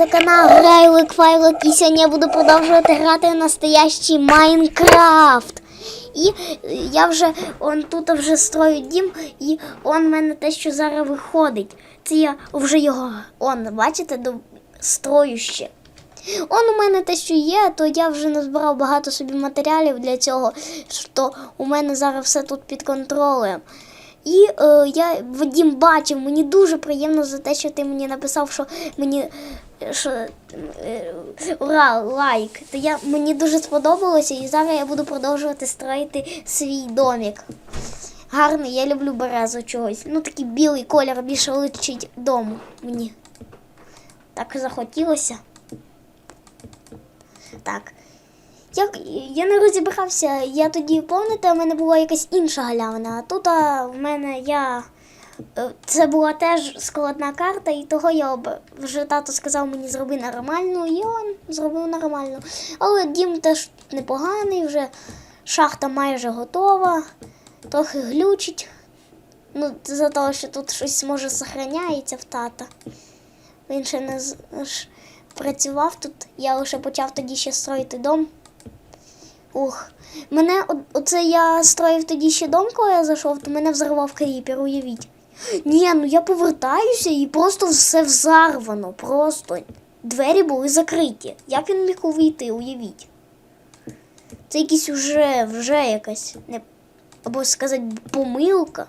Це канал Грайлик Файлик і сьогодні я буду продовжувати грати в настоящий Майнкрафт. І е, я вже он тут вже строю дім, і он в мене те, що зараз виходить. Це я вже його он, бачите, до строю ще. Он у мене те, що є, то я вже назбирав багато собі матеріалів для цього, що у мене зараз все тут під контролем. І е, я Вадім бачив, мені дуже приємно за те, що ти мені написав, що мені що, е, ура, лайк. То я, мені дуже сподобалося, і зараз я буду продовжувати строїти свій домик. Гарний, я люблю березу чогось. Ну такий білий колір більше личить дому мені. Так захотілося. Так. Я, я не розібрався, я тоді, пам'ятаєте, в мене була якась інша галявина, а тут а, в мене я. Е, Це була теж складна карта, і того я вже тато сказав мені зроби нормальну, і он зробив нормально. Але дім теж непоганий, вже шахта майже готова, трохи глючить. Ну, за того, що тут щось може зберігається в тата. Він ще не працював тут, я лише почав тоді ще строїти дом. Ух, мене оце я строїв тоді ще дом, коли я зайшов, то мене взорвав кріпер, уявіть. Ні, ну я повертаюся і просто все взарвано. Просто двері були закриті. Як він міг увійти, уявіть. Це якийсь уже, вже якась, не, або сказати, помилка.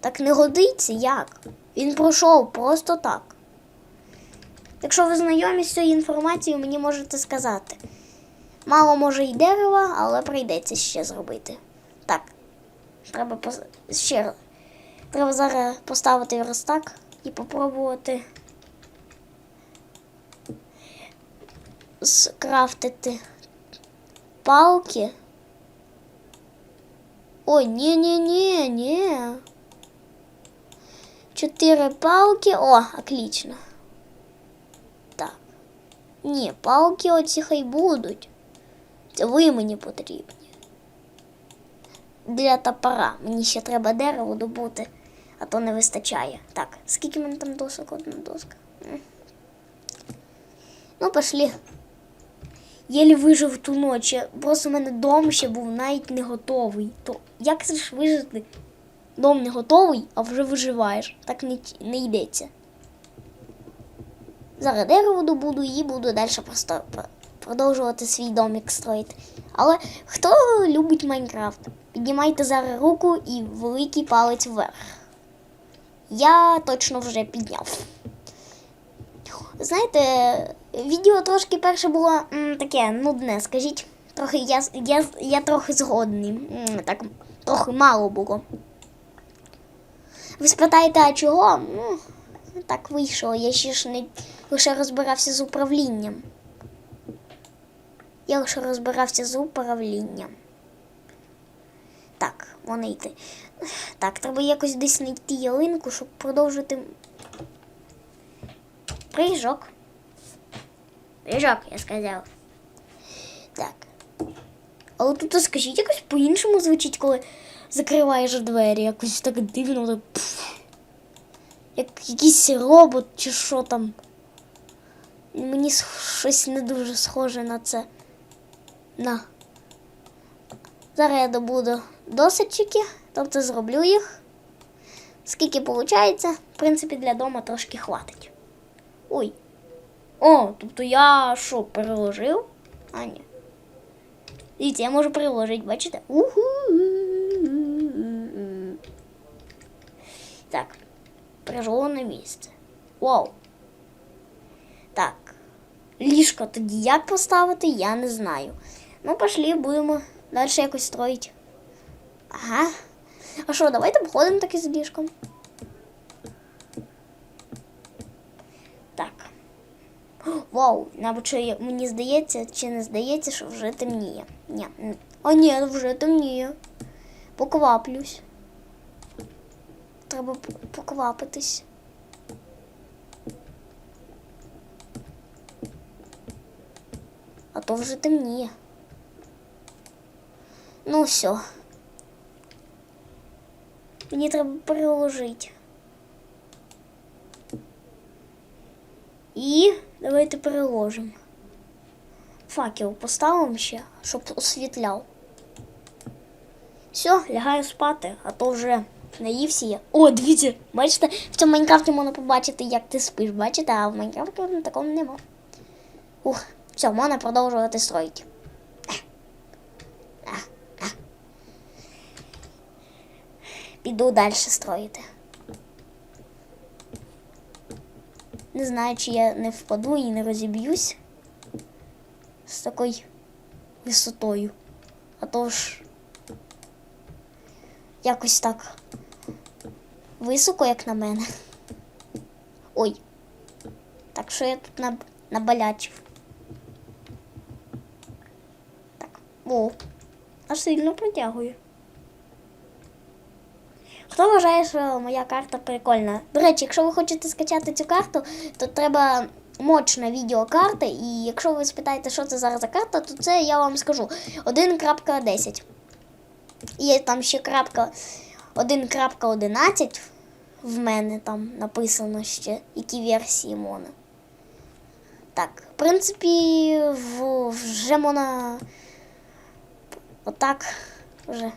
Так не годиться як? Він пройшов просто так. Якщо ви знайомі з цією інформацією, мені можете сказати. Мало може й дерева, але прийдеться ще зробити. Так. Треба пос... ще раз. Треба зараз поставити верстак і попробувати скрафтити палки. Ой, ні-ні-ні, ні. Чотири палки. О, отлично. Так. Ні, палки оці хай будуть. Це ви мені потрібні. Для топора. Мені ще треба дерево добути, а то не вистачає. Так, скільки мене там досок? Одна доска. Ну, пошли. Єлі вижив ту ніч. Просто в мене дом ще був навіть не готовий. То як це ж вижити? Дом не готовий, а вже виживаєш. Так не, не йдеться. Зараз дерево добуду і буду далі просто продовжувати свій домик строїти. Але хто любить Майнкрафт? Піднімайте зараз руку і великий палець вверх. Я точно вже підняв. Знаєте, відео трошки перше було м, таке нудне, скажіть. Трохи я, я, я трохи згодний. М, так, трохи мало було. Ви спитаєте, а чого? Ну, так вийшло. Я ще ж не лише розбирався з управлінням. Я лише розбирався з управлінням. Вони йти. Так, треба якось десь знайти ялинку, щоб продовжити. Прыжок. Прыжок, я сказав. Так. Але тут скажіть, якось по-іншому звучить, коли закриваєш двері. Якось так дивно. Так, пф. як якийсь робот чи що там. Мені щось не дуже схоже на це. На. Зараз я добуду досочки, тобто зроблю їх. Скільки виходить, в принципі, для дому трошки хватить. Ой. О, тобто я що, переложив? А, ні. Дивіться, я можу переложити, бачите? Уху. Так. Прижоване місце. Вау. Так. Ліжко тоді як поставити, я не знаю. Ну, пошли, будемо далі якось строїти. Ага. А що, давайте походимо таки з ліжком. Так. Вау, що мені здається, чи не здається, що вже темніє. Ні. А ні, вже темніє. Покваплюсь. Треба поквапитись. А то вже темніє. Ну все. Мені треба переложити. І давайте переложимо. Факел поставимо ще, щоб освітляв. Все, лягаю спати, а то вже наївся я. О, дивіться, бачите, в цьому Майнкрафті можна побачити, як ти спиш, бачите, а в Майнкрафті такого нема. Ух, все, можна продовжувати строїти. А, а. Піду далі строїти. Не знаю, чи я не впаду і не розіб'юсь з такою висотою. А то ж якось так високо, як на мене. Ой. Так що я тут наб... набалячив. Так. О. Аж сильно протягую. Хто вважає, що моя карта прикольна? До речі, якщо ви хочете скачати цю карту, то треба мощна відеокарта. І якщо ви спитаєте, що це зараз за карта, то це я вам скажу 1.10. Є там ще крапка 1.11 в мене там написано ще, які версії можна. Так, в принципі, вже можна отак вже.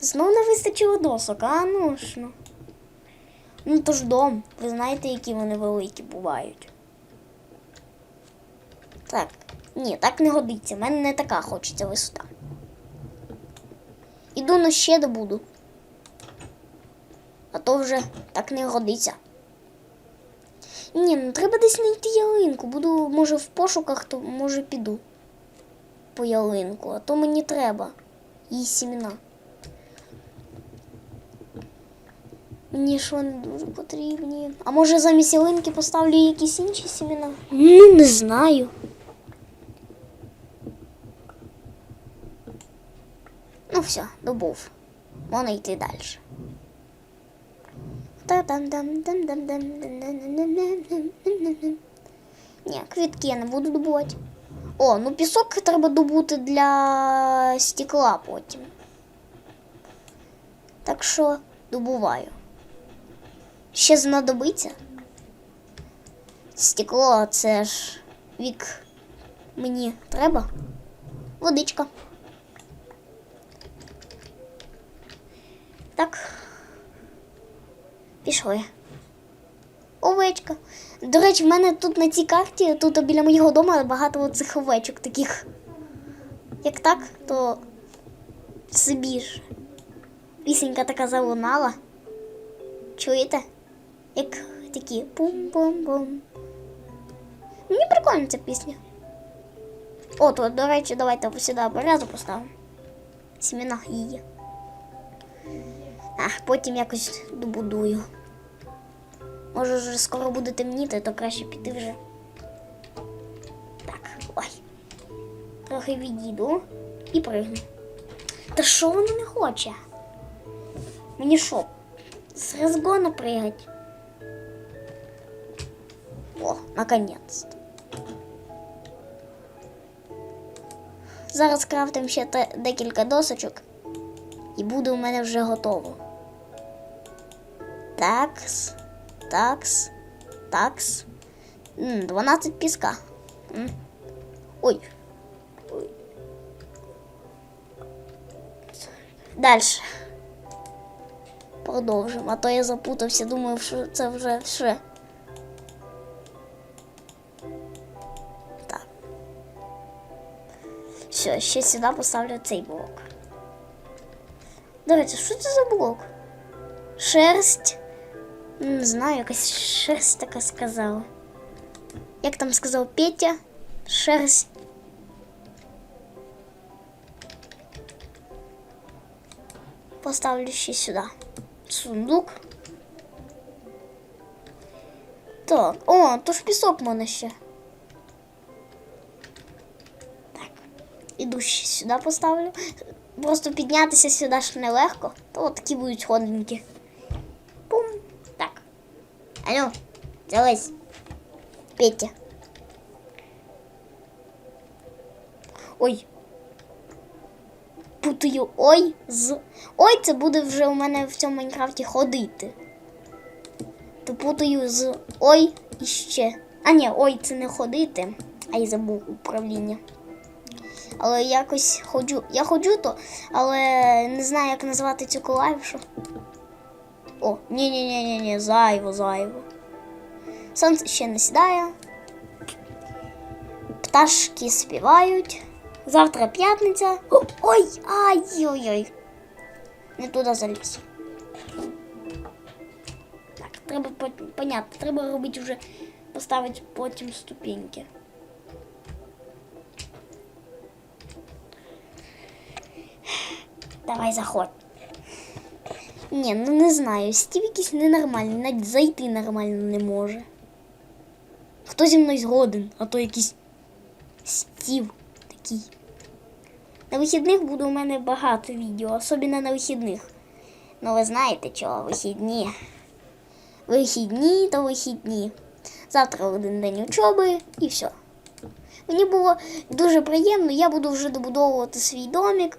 Знов не вистачило досок, а ну ж ну. Ну то ж дом. Ви знаєте, які вони великі бувають. Так, ні, так не годиться. У мене не така хочеться висота. Іду на ще добуду. А то вже так не годиться. Ні, ну треба десь знайти ялинку. Буду, може, в пошуках, то може піду по ялинку, а то мені треба її сімена. Мені ж вони дуже потрібні. А може замість ялинки поставлю якісь інші сімена? Ну, не знаю. Ну все, добув. Можна йти далі. Ні, квітки я не буду добувати. О, ну пісок треба добути для стекла потім. Так що добуваю. Ще знадобиться. Стекло це ж вік мені треба. Водичка. Так. Пішли. Овечка. До речі, в мене тут на цій карті, тут біля моєго дому багато цих овечок таких. Як так, то собі ж. Пісенька така залунала. Чуєте? Як такі пум-пум-пум. Мені прикольна ця пісня. О, то, до речі, давайте сюди березу поставимо. Сімена її. А, потім якось добудую. Може вже скоро буде темніти, то краще піти вже. Так, ой. Трохи відійду і пригну. Та що воно не хоче? Мені що? З розгону пригать. О, наконец-то. Зараз крафтим ще декілька досочок. І буде у мене вже готово. Такс, такс, такс. 12 піска. Ой. Ой. Дальше. Продовжимо, а то я запутався, думаю, що це вже все. Все, ще сюди поставлю цей блок. Речі, що це за блок? Шерсть. Не знаю, якась шерсть така сказала. Як там сказав Петя? Шерсть. Поставлю ще сюди. Сундук. Так, о, то ж пісок в. Іду сюди поставлю. Просто піднятися сюди ж нелегко, то от такі будуть ходинки. Пум. Так. Алло, дивись. Петя. Ой. Путаю ой з. Ой, це буде вже у мене в цьому Майнкрафті ходити. То путаю з ой і ще. А ні, ой, це не ходити, а я забув управління. Але якось ходжу. Я ходжу то, але не знаю, як назвати цю клавішу. О, ні-ні-ні-ні, зайво, зайво. Сонце ще не сідає. Пташки співають. Завтра п'ятниця. Ой, ай-ой-ой. Не туди заліз. Так, треба по- понятно, треба робити вже поставити потім ступеньки. Давай заходь. Ні, ну не знаю, Стів якийсь ненормальний, навіть зайти нормально не може. Хто зі мною згоден, а то якийсь Стів такий. На вихідних буде у мене багато відео, особливо на вихідних. Ну ви знаєте чого, вихідні. Вихідні то вихідні. Завтра один день учоби і все. Мені було дуже приємно, я буду вже добудовувати свій домик.